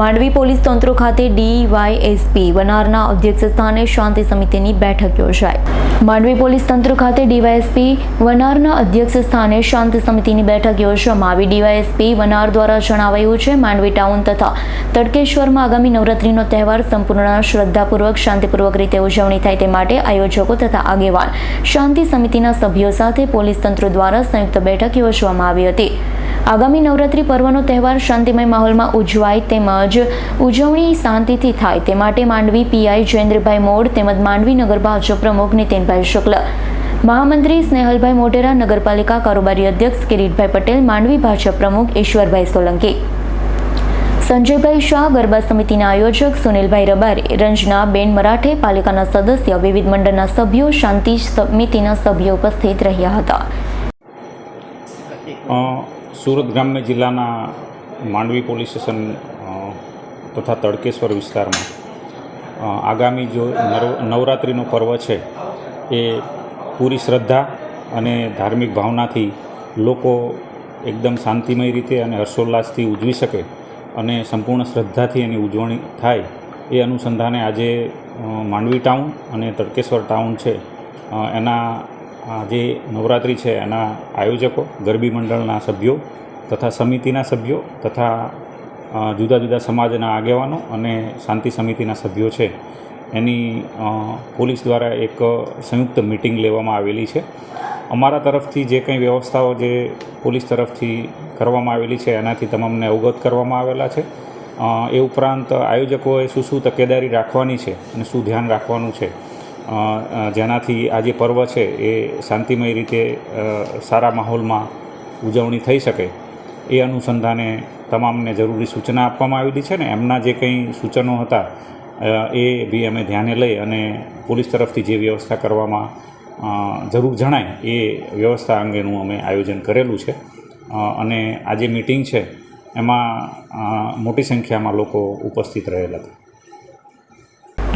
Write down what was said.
Mandvi police તંત્ર ખાતે DYSP વનારના અધ્યક્ષ સ્થાને શાંતિ સમિતિની બેઠક યોજાઈ. માંડવી પોલીસ તંત્ર ખાતે ડીવાયએસપી વનારના અધ્યક્ષ સ્થાને શાંતિ સમિતિની બેઠક યોજવામાં આવી. ડીવાયએસપી વનાર દ્વારા જણાવાયું છે, માંડવી ટાઉન તથા તડકેશ્વરમાં આગામી નવરાત્રીનો તહેવાર સંપૂર્ણ શ્રદ્ધાપૂર્વક, શાંતિપૂર્વક રીતે ઉજવણી થાય તે માટે આયોજકો તથા આગેવાન શાંતિ સમિતિના સભ્યો સાથે પોલીસ તંત્ર દ્વારા સંયુક્ત બેઠક યોજવામાં આવી હતી. આગામી નવરાત્રી પર્વનો તહેવાર શાંતિમય માહોલમાં ઉજવાય તેમજ ઉજવણી શાંતિથી થાય તે માટે માંડવી પીઆઈ જયેન્દ્રભાઈ મોડ તેમજ માંડવી નગર ભાજપ પ્રમુખ નીતિનભાઈ શુક્લ, મહામંત્રી સ્નેહલભાઈ મોઢેરા, નગરપાલિકા કારોબારી અધ્યક્ષ કિરીટભાઈ પટેલ, માંડવી ભાજપ પ્રમુખ ઈશ્વરભાઈ સોલંકી. સંજયભાઈ શાહ ગરબા સમિતિના આયોજક સુનિલભાઈ રબારી, રંજના બેન મરાઠે પાલિકાના સદસ્ય, વિવિધ મંડળના સભ્યો, શાંતિ સમિતિના સભ્યો ઉપસ્થિત રહ્યા હતા. સુરત ગ્રામ્ય જિલ્લાના માંડવી પોલીસ સ્ટેશન તથા તડકેશ્વર વિસ્તારમાં આગામી જો નવ- નવરાત્રિનો પર્વ છે, એ પૂરી શ્રદ્ધા અને ધાર્મિક ભાવનાથી લોકો એકદમ શાંતિમય રીતે અને હર્ષોલ્લાસથી ઉજવી શકે અને સંપૂર્ણ શ્રદ્ધાથી એની ઉજવણી થાય, એ અનુસંધાને આજે માંડવી ટાઉન અને તડકેશ્વર ટાઉન છે. એના આ જે નવરાત્રિ છે એના આયોજકો, ગરબી મંડળના સભ્યો તથા સમિતિના સભ્યો તથા જુદા જુદા સમાજના આગેવાનો અને શાંતિ સમિતિના સભ્યો છે. એની પોલીસ દ્વારા એક સંયુક્ત મિટિંગ લેવામાં આવેલી છે. અમારા તરફથી જે કંઈ વ્યવસ્થાઓ જે પોલીસ તરફથી કરવામાં આવેલી છે એનાથી તમામને અવગત કરવામાં આવેલા છે. એ ઉપરાંત આયોજકોએ શું શું તકેદારી રાખવાની છે અને શું ધ્યાન રાખવાનું છે. જેનાથી આ જે પર્વ છે એ શાંતિમય રીતે સારા માહોલમાં ઉજવણી થઈ શકે એ અનુસંધાને તમામને જરૂરી સૂચના આપવામાં આવેલી છે ને? એમના જે કંઈ સૂચનો હતા એ બી અમે ધ્યાને લઈ અને પોલીસ તરફથી જે વ્યવસ્થા કરવામાં જરૂર જણાય એ વ્યવસ્થા અંગેનું અમે આયોજન કરેલું છે. અને આ જે મિટિંગ છે, એમાં મોટી સંખ્યામાં લોકો ઉપસ્થિત રહેલા હતા.